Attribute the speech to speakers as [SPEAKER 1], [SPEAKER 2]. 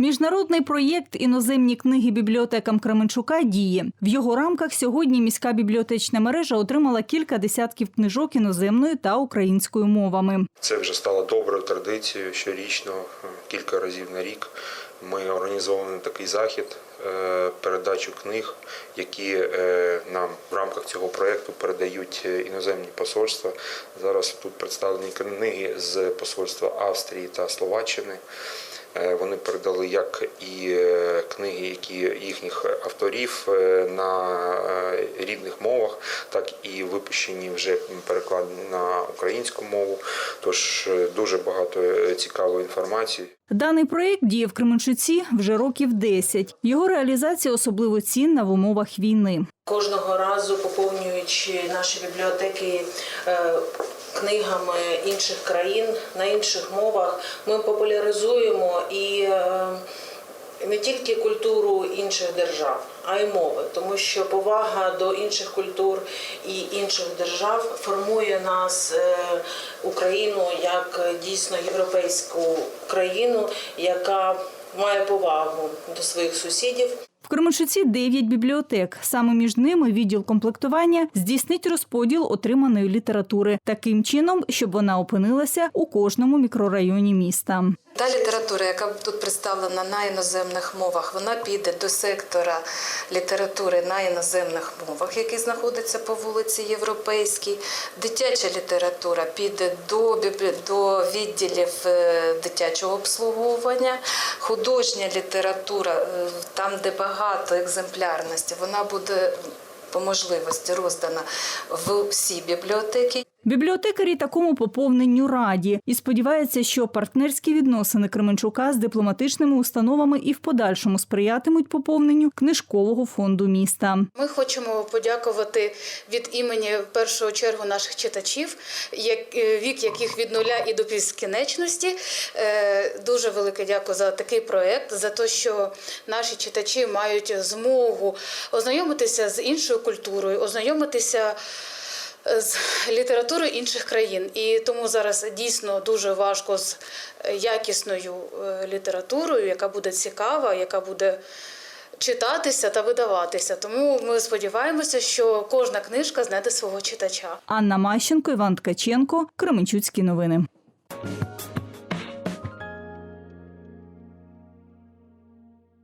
[SPEAKER 1] Міжнародний проєкт іноземні книги бібліотекам Кременчука діє. В його рамках сьогодні міська бібліотечна мережа отримала кілька десятків книжок іноземною та українською мовами.
[SPEAKER 2] Це вже стало доброю традицією щорічно, е, кілька разів на рік. Ми організовуємо такий захід, е, передачу книг, які е, нам в рамках цього проєкту передають іноземні посольства. Зараз тут представлені книги з посольства Австрії та Словаччини. Е, Вони передали як і е, книги, які їхніх авторів е, на рідних мовах, так і випущені вже перекладені на українську мову. Тож дуже багато цікавої інформації.
[SPEAKER 1] Даний проєкт діє в Кременчуці вже років 10. Його реалізація особливо цінна в умовах війни.
[SPEAKER 3] Кожного разу поповнюючи наші бібліотеки книгами інших країн на інших мовах, ми популяризуємо і е, не тільки культуру інших держав, а й мови, тому що повага до інших культур і інших держав формує нас, е, Україну, як е, дійсно європейську країну, яка має повагу до своїх сусідів.
[SPEAKER 1] В Кременчуці 9 бібліотек. Саме між ними відділ комплектування здійснить розподіл отриманої літератури таким чином, щоб вона опинилася у кожному мікрорайоні міста.
[SPEAKER 4] Та література, яка тут представлена на іноземних мовах, вона піде до сектора літератури на іноземних мовах, який знаходиться по вулиці Європейській. Дитяча література піде до, до відділів е, дитячого обслуговування. Художня література, е, там, де багато екземплярності, вона буде по можливості роздана в всі бібліотеки.
[SPEAKER 1] Бібліотекарі такому поповненню раді і сподіваються, що партнерські відносини Кременчука з дипломатичними установами і в подальшому сприятимуть поповненню книжкового фонду міста.
[SPEAKER 5] Ми хочемо подякувати від імені першу чергу наших читачів, як- е, вік яких від нуля і до безкінечності. Е, Дуже велике дякую за такий проект, за те, що наші читачі мають змогу ознайомитися з іншою культурою, ознайомитися. З літератури інших країн, і тому зараз дійсно дуже важко з е, якісною е, літературою, яка буде цікава, яка буде читатися та видаватися. Тому ми сподіваємося, що кожна книжка знайде свого читача.
[SPEAKER 1] Анна Мащенко, Іван Ткаченко, Кременчуцькі новини.